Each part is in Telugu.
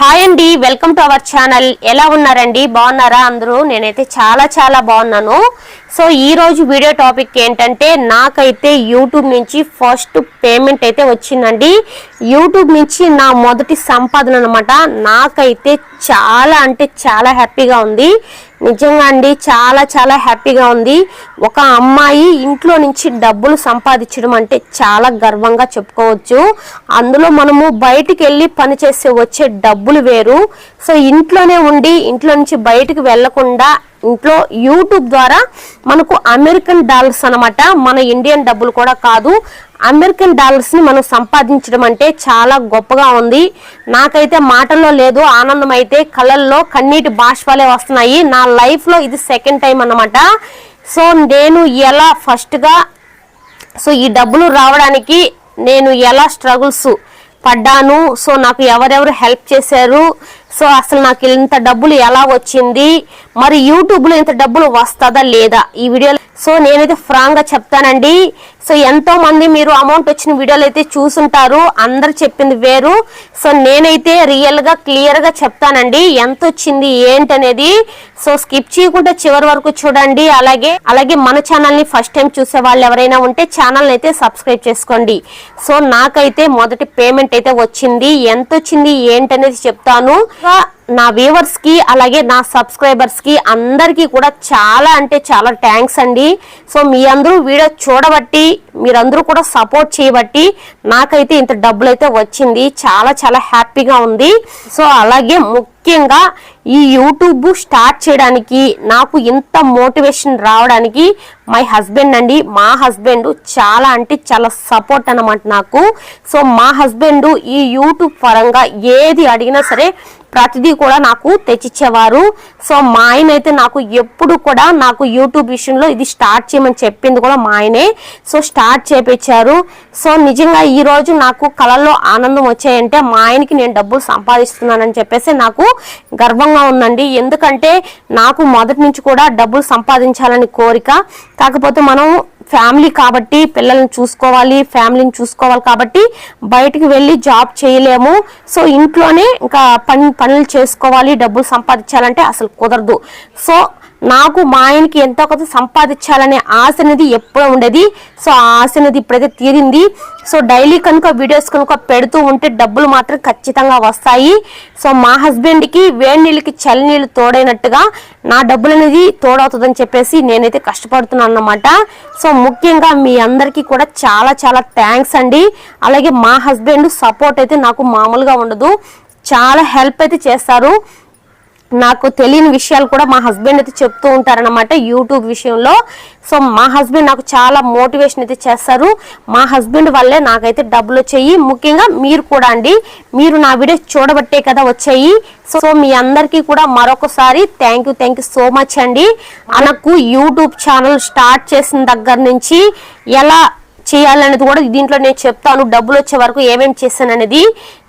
హాయ్ అండి వెల్కమ్ టు అవర్ ఛానల్. ఎలా ఉన్నారండి? బాగున్నారా అందరూ? నేనైతే చాలా చాలా బాగున్నాను. సో ఈ రోజు వీడియో టాపిక్ ఏంటంటే నాకైతే యూట్యూబ్ నుంచి ఫస్ట్ పేమెంట్ అయితే వచ్చిందండి. యూట్యూబ్ నుంచి నా మొదటి సంపాదన అనమాట నాకైతే చాలా అంటే చాలా హ్యాపీగా ఉంది. నిజంగా అండి చాలా చాలా హ్యాపీగా ఉంది. ఒక అమ్మాయి ఇంట్లో నుంచి డబ్బులు సంపాదించడం అంటే చాలా గర్వంగా చెప్పుకోవచ్చు. అందులో మనము బయటికి వెళ్ళి పని చేసే వచ్చే డబ్బులు వేరు. సో ఇంట్లోనే ఉండి ఇంట్లో నుంచి బయటికి వెళ్ళకుండా ఇంట్లో యూట్యూబ్ ద్వారా మనకు అమెరికన్ డాలర్స్ అనమాట మన ఇండియన్ డబ్బులు కూడా కాదు. అమెరికన్ డాలర్స్ని మనం సంపాదించడం అంటే చాలా గొప్పగా ఉంది. నాకైతే మాటల్లో లేదు ఆనందం అయితే కళ్ళల్లో కన్నీటి బాష్పాలే వస్తున్నాయి. నా లైఫ్లో ఇది సెకండ్ టైం అన్నమాట. సో నేను ఎలా ఫస్ట్గా సో ఈ డబ్బులు రావడానికి నేను ఎలా స్ట్రగుల్స్ పడ్డాను? సో నాకు ఎవరెవరు హెల్ప్ చేశారు? సో అసలు నాకు ఇంత డబ్బులు ఎలా వచ్చింది? మరి యూట్యూబ్లో ఇంత డబ్బులు వస్తుందా లేదా? ఈ వీడియోలో సో నేనైతే ఫ్రాంక్గా చెప్తానండి. సో ఎంతో మంది మీరు అమౌంట్ వచ్చిన వీడియోలు అయితే చూసుంటారు. అందరు చెప్పింది వేరు. సో నేనైతే రియల్గా క్లియర్గా చెప్తానండి. ఎంత వచ్చింది ఏంటనేది సో స్కిప్ చేయకుండా చివరి వరకు చూడండి. అలాగే అలాగే మన ఛానల్ని ఫస్ట్ టైం చూసే వాళ్ళు ఎవరైనా ఉంటే ఛానల్ అయితే సబ్స్క్రైబ్ చేసుకోండి. సో నాకైతే మొదటి పేమెంట్ అయితే వచ్చింది. ఎంత వచ్చింది ఏంటనేది చెప్తాను. నా వ్యూవర్స్కి అలాగే నా సబ్స్క్రైబర్స్కి అందరికీ కూడా చాలా అంటే చాలా థ్యాంక్స్ అండి. సో మీ అందరూ వీడియో చూడబట్టి మీరందరూ కూడా సపోర్ట్ చేయబట్టి నాకైతే ఇంత డబ్బులు అయితే వచ్చింది. చాలా చాలా హ్యాపీగా ఉంది. సో అలాగే ముఖ్యంగా ఈ యూట్యూబ్ స్టార్ట్ చేయడానికి నాకు ఇంత మోటివేషన్ రావడానికి మై హస్బెండ్ అండి. మా హస్బెండ్ చాలా అంటే చాలా సపోర్ట్ అనమాట నాకు. సో మా హస్బెండ్ ఈ యూట్యూబ్ పరంగా ఏది అడిగినా సరే ప్రతిదీ కూడా నాకు తెచ్చిచ్చేవారు. సో మా ఆయన అయితే నాకు ఎప్పుడు కూడా నాకు యూట్యూబ్ విషయంలో ఇది స్టార్ట్ చేయమని చెప్పింది కూడా మా ఆయనే. సో స్టార్ట్ చేపించారు సో నిజంగా ఈ రోజు నాకు కళల్లో ఆనందం వచ్చాయంటే మా ఆయనకి నేను డబ్బులు సంపాదిస్తున్నానని చెప్పేసి నాకు గర్వంగా ఉందండి. ఎందుకంటే నాకు మొదటి నుంచి కూడా డబ్బులు సంపాదించాలని కోరిక. కాకపోతే మనం ఫ్యామిలీ కాబట్టి పిల్లల్ని చూసుకోవాలి ఫ్యామిలీని చూసుకోవాలి కాబట్టి బయటికి వెళ్ళి జాబ్ చేయలేము. సో ఇంట్లోనే ఇంకా పని పనులు చేసుకోవాలి డబ్బులు సంపాదించాలంటే అసలు కుదరదు. సో నాకు మా ఆయనకి ఎంతో కొంత సంపాదించాలనే ఆశ అనేది ఎప్పుడూ ఉండేది. సో ఆ ఆశ అనేది ఇప్పుడైతే తీరింది. సో డైలీ కనుక వీడియోస్ కనుక పెడుతూ ఉంటే డబ్బులు మాత్రం ఖచ్చితంగా వస్తాయి. సో మా హస్బెండ్కి వేడి నీళ్ళకి చలి నీళ్ళు తోడైనట్టుగా నా డబ్బులు అనేది తోడవుతుందని చెప్పేసి నేనైతే కష్టపడుతున్నాను అన్నమాట. సో ముఖ్యంగా మీ అందరికీ కూడా చాలా చాలా థ్యాంక్స్ అండి. అలాగే మా హస్బెండ్ సపోర్ట్ అయితే నాకు మామూలుగా ఉండదు. చాలా హెల్ప్ అయితే చేస్తారు. నాకు తెలియని విషయాలు కూడా మా హస్బెండ్ అయితే చెప్తూ ఉంటారనమాట యూట్యూబ్ విషయంలో. సో మా హస్బెండ్ నాకు చాలా మోటివేషన్ అయితే చేస్తారు. మా హస్బెండ్ వల్లే నాకైతే డబ్బులు వచ్చాయి. ముఖ్యంగా మీరు కూడా అండి. మీరు నా వీడియో చూడబట్టే కదా వచ్చాయి. సో మీ అందరికీ కూడా మరొకసారి thank you thank you so much అండి. మనకు యూట్యూబ్ ఛానల్ స్టార్ట్ చేసిన దగ్గర నుంచి ఎలా చేయాలనేది కూడా దీంట్లో నేను చెప్తాను. డబ్బులు వచ్చే వరకు ఏమేమి చేశాను అనేది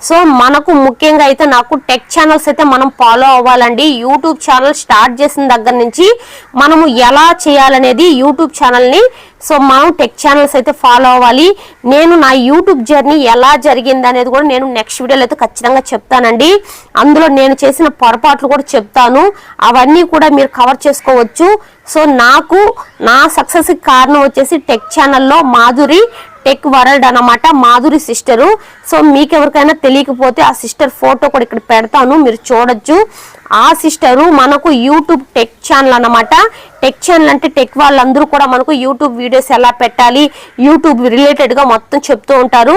సో మనకు ముఖ్యంగా అయితే నాకు టెక్ ఛానల్స్ అయితే మనం ఫాలో అవ్వాలండి. యూట్యూబ్ ఛానల్ స్టార్ట్ చేసిన దగ్గర నుంచి మనము ఎలా చేయాలనేది యూట్యూబ్ ఛానల్ని సో మనం టెక్ ఛానల్స్ అయితే ఫాలో అవ్వాలి. నేను నా యూట్యూబ్ జర్నీ ఎలా జరిగింది అనేది కూడా నేను నెక్స్ట్ వీడియోలో అయితే ఖచ్చితంగా చెప్తానండి. అందులో నేను చేసిన పొరపాట్లు కూడా చెప్తాను. అవన్నీ కూడా మీరు కవర్ చేసుకోవచ్చు. సో నాకు నా సక్సెస్కి కారణం వచ్చేసి టెక్ ఛానల్లో మాధురి టెక్ వరల్డ్ అనమాట మాధురి సిస్టరు సో మీకు ఎవరికైనా తెలియకపోతే ఆ సిస్టర్ ఫోటో కూడా ఇక్కడ పెడతాను. మీరు చూడొచ్చు. ఆ సిస్టరు మనకు యూట్యూబ్ టెక్ ఛానల్ అనమాట టెక్ ఛానల్ అంటే టెక్ వాళ్ళందరూ కూడా మనకు యూట్యూబ్ వీడియోస్ ఎలా పెట్టాలి యూట్యూబ్ రిలేటెడ్గా మొత్తం చెప్తూ ఉంటారు.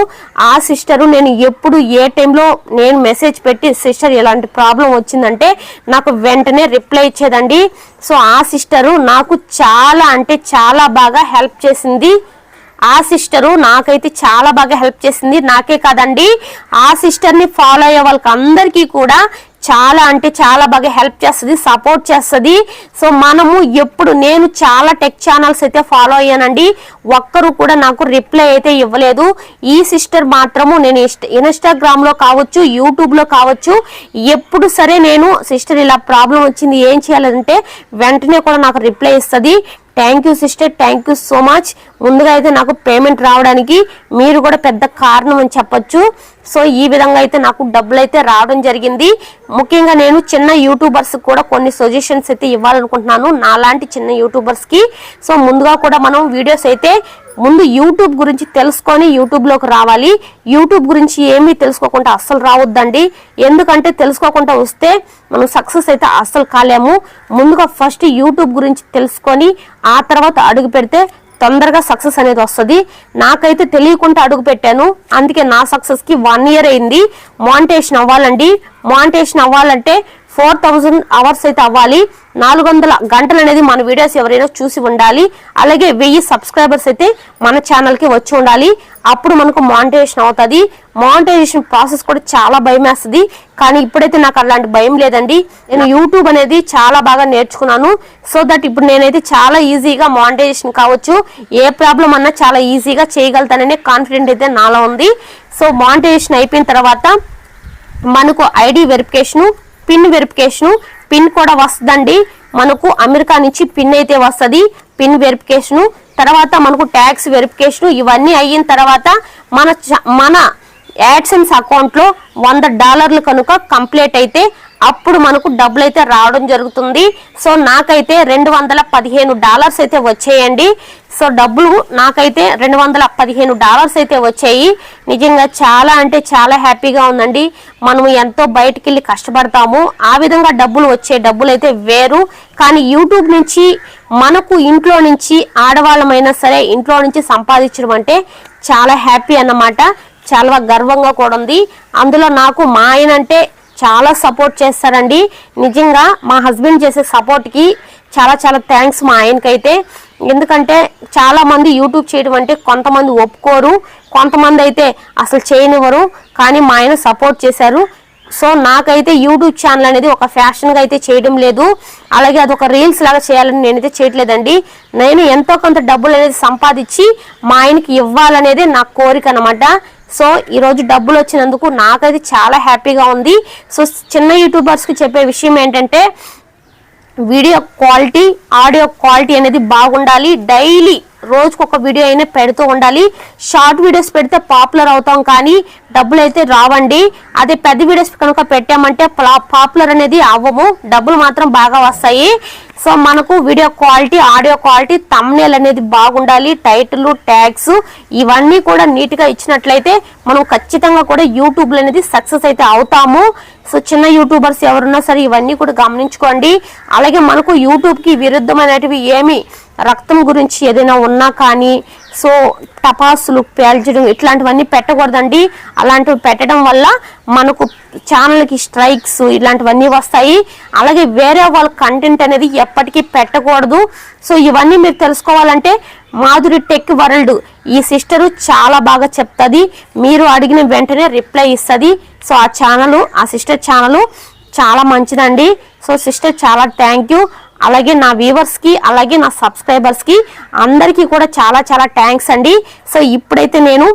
ఆ సిస్టరు నేను ఎప్పుడు ఏ టైంలో నేను మెసేజ్ పెట్టి సిస్టర్ ఇలాంటి ప్రాబ్లం వచ్చిందంటే నాకు వెంటనే రిప్లై ఇచ్చేదండి. సో ఆ సిస్టరు నాకు చాలా అంటే చాలా బాగా హెల్ప్ చేసింది. ఆ సిస్టరు నాకైతే చాలా బాగా హెల్ప్ చేసింది. నాకే కాదండి ఆ సిస్టర్ని ఫాలో అయ్యే వాళ్ళకి అందరికీ కూడా చాలా అంటే చాలా బాగా హెల్ప్ చేస్తుంది సపోర్ట్ చేస్తుంది. సో మనము ఎప్పుడు నేను చాలా టెక్ ఛానల్స్ అయితే ఫాలో అయ్యానండి. ఒక్కరు కూడా నాకు రిప్లై అయితే ఇవ్వలేదు. ఈ సిస్టర్ మాత్రము నేను ఇన్స్టాగ్రామ్లో కావచ్చు యూట్యూబ్లో కావచ్చు ఎప్పుడు సరే నేను సిస్టర్ ఇలా ప్రాబ్లం వచ్చింది ఏం చేయాలంటే వెంటనే కూడా నాకు రిప్లై ఇస్తుంది. Thank you sister. Thank you so much. ముందుగా అయితే నాకు పేమెంట్ రావడానికి మీరు కూడా పెద్ద కారణం అని చెప్పొచ్చు. సో ఈ విధంగా అయితే నాకు డబ్బులు అయితే రావడం జరిగింది. ముఖ్యంగా నేను చిన్న యూట్యూబర్స్ కూడా కొన్ని సజెషన్స్ అయితే ఇవ్వాలనుకుంటున్నాను. నాలాంటి చిన్న యూట్యూబర్స్కి. సో ముందుగా కూడా మనం వీడియోస్ అయితే ముందు యూట్యూబ్ గురించి తెలుసుకొని యూట్యూబ్లోకి రావాలి. యూట్యూబ్ గురించి ఏమీ తెలుసుకోకుండా అస్సలు రావద్దండి. ఎందుకంటే తెలుసుకోకుండా వస్తే మనం సక్సెస్ అయితే అస్సలు కాలేము. ముందుగా ఫస్ట్ యూట్యూబ్ గురించి తెలుసుకొని ఆ తర్వాత అడుగు పెడితే తొందరగా సక్సెస్ అనేది వస్తుంది. నాకైతే తెలియకుండా అడుగు పెట్టాను. అందుకే నా సక్సెస్కి వన్ ఇయర్ అయింది. మానిటేషన్ అవ్వాలండి. మానిటేషన్ అవ్వాలంటే ఫోర్ థౌజండ్ అవర్స్ అయితే అవ్వాలి. నాలుగు వందల గంటలు అనేది మన వీడియోస్ ఎవరైనా చూసి ఉండాలి. అలాగే వెయ్యి సబ్స్క్రైబర్స్ అయితే మన ఛానల్కి వచ్చి ఉండాలి. అప్పుడు మనకు మానిటైజేషన్ అవుతుంది. మానిటైజేషన్ ప్రాసెస్ కూడా చాలా భయం వేస్తుంది. కానీ ఇప్పుడైతే నాకు అలాంటి భయం లేదండి. నేను యూట్యూబ్ అనేది చాలా బాగా నేర్చుకున్నాను. సో దట్ ఇప్పుడు నేనైతే చాలా ఈజీగా మానిటైజేషన్ కావచ్చు. ఏ ప్రాబ్లం అన్నా చాలా ఈజీగా చేయగలుగుతాననే కాన్ఫిడెంట్ అయితే నాలో ఉంది. సో మానిటైజేషన్ అయిపోయిన తర్వాత మనకు ID verification pin verification pin కూడా వస్తుందండి. మనకు అమెరికా నుంచి పిన్ అయితే వస్తుంది. పిన్ వెరిఫికేషన్ తర్వాత మనకు ట్యాక్స్ వెరిఫికేషన్ ఇవన్నీ అయిన తర్వాత మన చ- మన యాడ్సెన్స్ అకౌంట్లో వంద డాలర్లు కనుక కంప్లీట్ అయితే అప్పుడు మనకు డబ్బులు అయితే రావడం జరుగుతుంది. సో నాకైతే రెండు వందల పదిహేను డాలర్స్ అయితే వచ్చేయండి. సో డబ్బులు నాకైతే రెండు వందల పదిహేను డాలర్స్ అయితే వచ్చాయి. నిజంగా చాలా అంటే చాలా హ్యాపీగా ఉందండి. మనము ఎంతో బయటికి వెళ్ళి కష్టపడతాము. ఆ విధంగా డబ్బులు వచ్చే డబ్బులు అయితే వేరు. కానీ యూట్యూబ్ నుంచి మనకు ఇంట్లో నుంచి ఆడవాళ్ళమైనా సరే ఇంట్లో నుంచి సంపాదించడం అంటే చాలా హ్యాపీ అన్నమాట. చాలా గర్వంగా కూడా ఉంది. అందులో నాకు మా ఆయన అంటే చాలా సపోర్ట్ చేస్తారండి. నిజంగా మా హస్బెండ్ చేసే సపోర్ట్కి చాలా చాలా థ్యాంక్స్ మా ఆయనకైతే ఎందుకంటే చాలామంది యూట్యూబ్ చేయడం అంటే కొంతమంది ఒప్పుకోరు. కొంతమంది అయితే అసలు చేయనివ్వరు. కానీ మా ఆయన సపోర్ట్ చేశారు. సో నాకైతే యూట్యూబ్ ఛానల్ అనేది ఒక ఫ్యాషన్గా అయితే చేయడం లేదు. అలాగే అది ఒక రీల్స్ లాగా చేయాలని నేనైతే చేయట్లేదండి. నేను ఎంతో కొంత డబ్బులు అనేది సంపాదించి మా ఆయనకి ఇవ్వాలనేది నా కోరిక అనమాట సో ఈరోజు డబ్బులు వచ్చినందుకు నాకైతే చాలా హ్యాపీగా ఉంది. సో చిన్న యూట్యూబర్స్కి చెప్పే విషయం ఏంటంటే వీడియో క్వాలిటీ ఆడియో క్వాలిటీ అనేది బాగుండాలి. డైలీ రోజుకు ఒక వీడియో అయినా పెడుతూ ఉండాలి. షార్ట్ వీడియోస్ పెడితే పాపులర్ అవుతాం కానీ డబ్బులు అయితే రావండి. అదే పెద్ద వీడియోస్ కనుక పెట్టామంటే పాపులర్ అనేది అవ్వము. డబ్బులు మాత్రం బాగా వస్తాయి. సో మనకు video quality audio quality thumbnail అనేది బాగుండాలి టైటిల్ ట్యాగ్స్ ఇవన్నీ కూడా నీట్గా ఇచ్చినట్లయితే మనం ఖచ్చితంగా కూడా యూట్యూబ్లు అనేది సక్సెస్ అయితే అవుతాము. సో చిన్న యూట్యూబర్స్ ఎవరున్నా సరే ఇవన్నీ కూడా గమనించుకోండి. అలాగే మనకు యూట్యూబ్కి విరుద్ధమైనటివి ఏమి? రక్తం గురించి ఏదైనా ఉన్నా కానీ సో టపాసులు పేల్చడం ఇట్లాంటివన్నీ పెట్టకూడదండి. అలాంటివి పెట్టడం వల్ల మనకు ఛానల్కి స్ట్రైక్స్ ఇలాంటివన్నీ వస్తాయి. అలాగే వేరే వాళ్ళ కంటెంట్ అనేది ఎప్పటికీ పెట్టకూడదు. సో ఇవన్నీ మీరు తెలుసుకోవాలంటే మాధురి టెక్ వరల్డ్ ఈ సిస్టరు చాలా బాగా చెప్తుంది. మీరు అడిగిన వెంటనే రిప్లై ఇస్తుంది. సో ఆ ఛానల్ ఆ సిస్టర్ ఛానల్ చాలా మంచిదండి. సో సిస్టర్ చాలా థ్యాంక్ యూ. అలాగే నా వ్యూవర్స్కి అలాగే నా సబ్స్క్రైబర్స్కి అందరికీ కూడా చాలా చాలా థ్యాంక్స్ అండి. సో ఇప్పుడైతే నేను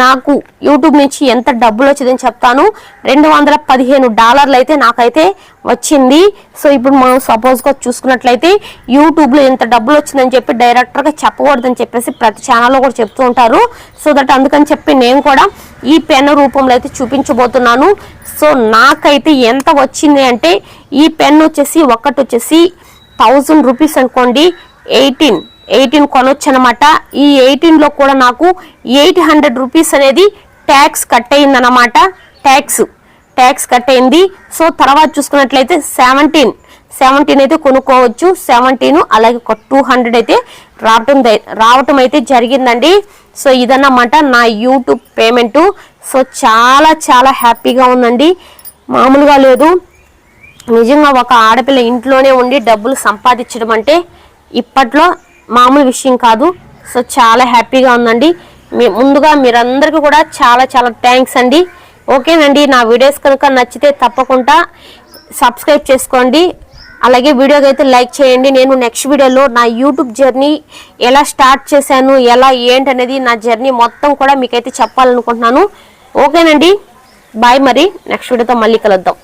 నాకు యూట్యూబ్ నుంచి ఎంత డబ్బులు వచ్చిందని చెప్తాను. రెండు వందల పదిహేను డాలర్లు అయితే నాకైతే వచ్చింది. సో ఇప్పుడు మనం సపోజ్గా చూసుకున్నట్లయితే యూట్యూబ్లో ఎంత డబ్బులు వచ్చిందని చెప్పి డైరెక్టర్గా చెప్పకూడదని చెప్పేసి ప్రతి ఛానల్లో కూడా చెప్తూ ఉంటారు. సో దట్ అందుకని చెప్పి నేను కూడా ఈ పెన్ రూపంలో అయితే చూపించబోతున్నాను. సో నాకైతే ఎంత వచ్చింది అంటే ఈ పెన్ వచ్చేసి ఒకటి వచ్చేసి థౌజండ్ రూపీస్ అనుకోండి ఎయిటీన్ ఎయిటీన్ కొనొచ్చు అనమాట ఈ ఎయిటీన్లో కూడా నాకు ఎయిట్ హండ్రెడ్ రూపీస్ అనేది ట్యాక్స్ కట్ అయిందనమాట ట్యాక్స్ ట్యాక్స్ కట్ అయింది సో తర్వాత చూసుకున్నట్లయితే సెవెంటీన్ సెవెంటీన్ అయితే కొనుక్కోవచ్చు. సెవెంటీన్ అలాగే ఒక టూ హండ్రెడ్ అయితే రావటం ద- రావటం అయితే జరిగిందండి. సో ఇదన్నమాట నా యూట్యూబ్ పేమెంటు. సో చాలా చాలా హ్యాపీగా ఉందండి. మామూలుగా లేదు. నిజంగా ఒక ఆడపిల్ల ఇంట్లోనే ఉండి డబ్బులు సంపాదించడం అంటే ఇప్పట్లో మామూలు విషయం కాదు. సో చాలా హ్యాపీగా ఉందండి. మీ ముందుగా మీరందరికీ కూడా చాలా చాలా థ్యాంక్స్ అండి. ఓకేనండి నా వీడియోస్ కనుక నచ్చితే తప్పకుండా సబ్స్క్రైబ్ చేసుకోండి. అలాగే వీడియోకి అయితే లైక్ చేయండి. నేను నెక్స్ట్ వీడియోలో నా యూట్యూబ్ జర్నీ ఎలా స్టార్ట్ చేశాను ఎలా ఏంటనేది నా జర్నీ మొత్తం కూడా మీకైతే చెప్పాలనుకుంటున్నాను. ఓకేనండి. బాయ్ మరి. నెక్స్ట్ వీడియోతో మళ్ళీ కలుద్దాం.